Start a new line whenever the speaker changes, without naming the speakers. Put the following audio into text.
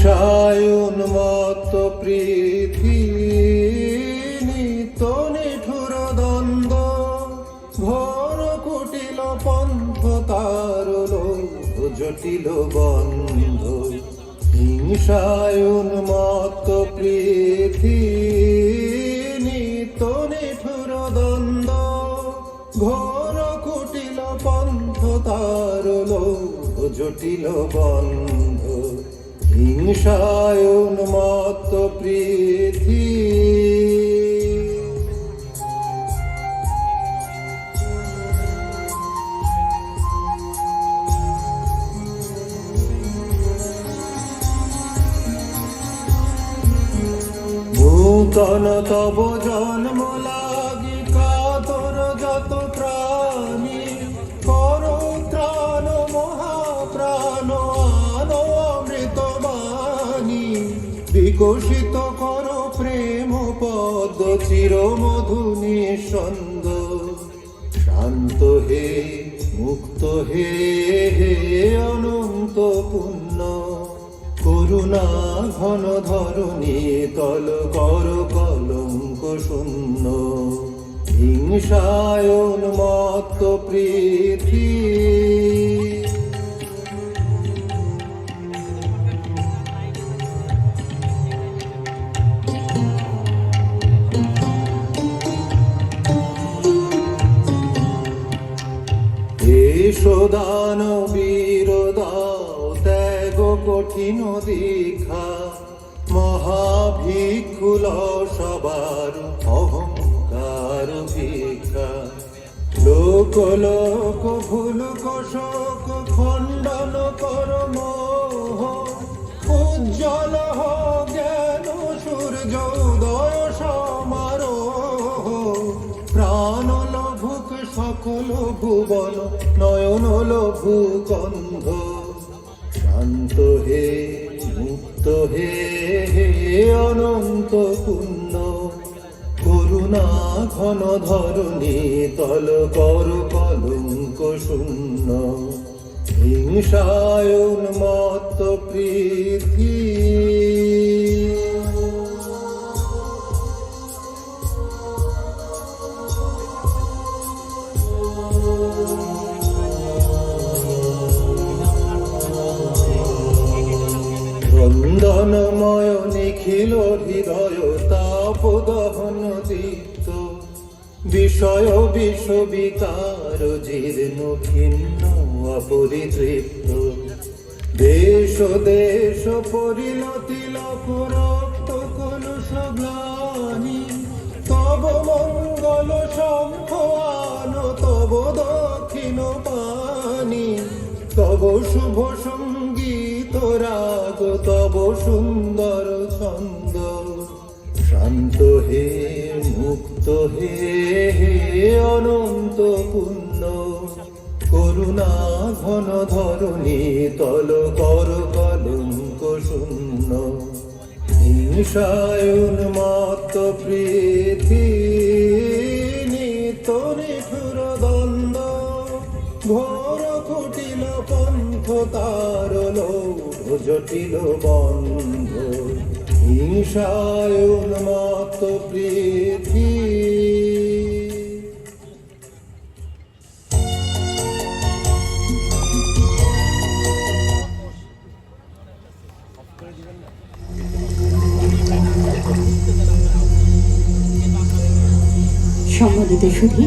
হিংসায় উন্মত্ত পৃথিবী নিঠুর দ্বন্দ্ব, ঘোর কুটিল পন্থ তারল জটিল বন্ধ। হিংসায় উন্মত্ত পৃথিবী নিঠুর দ্বন্দ্ব, ঘোর কুটিল পন্থ তারল জটিল বন্ধ। হিংসায় উন্মত্ত পৃথিবী নূতন তব জন্ম বিকশিত কর প্রেম পদ চির মধু নিঃসন্দ। শান্ত হে, মুক্ত হে হে অনন্ত পুণ্য। করুণা ঘন ধরণী, তল কর কলঙ্ক শূন্য। হিংসায় উন্মত্ত পৃথিবী দান বীর দাও ত্যাগ কঠিন দীক্ষা মহাভিক্ষুল সবার অহংকার ভিক্ষা। লোক লোক, ভুল কশক খণ্ডন কর উজ্জ্বল জ্ঞান সূর্য উদয় সমারোহ। প্রাণ লভুক সকল ভুবন নয়ন লভু গন্ধ শান্ত হে, মুক্ত হে হে অনন্ত পুণ্য। করুণা ঘন ধরণী তল কর কলঙ্ক শূন্য। হিংসায় উন্মত্ত পৃথিবী ক্রন্দনময় নিখিল হৃদয়, তাপ দহন দীপ্ত বিষয় বিশ্ববিকার জীর্ণ, ভিন্ন, অপরিতৃপ্ত। দেশ দেশ পরিণতি লক, রক্ত, কলুষ, গ্লানি। তব মঙ্গল আন, তব দক্ষিণ পানি। তব শুভ সংগীত রাগ তব সুন্দর ছন্দ। শান্ত হে, মুক্ত হে হে অনন্ত পুণ্য। করুণা ঘন ধরণী তল কর কলঙ্ক শূন্য। হিংসায় উন্মত্ত পৃথিবী জটিল বন্ধ হিংসায় উন্মত্ত পৃথিবী
সম্মানিত সুধী।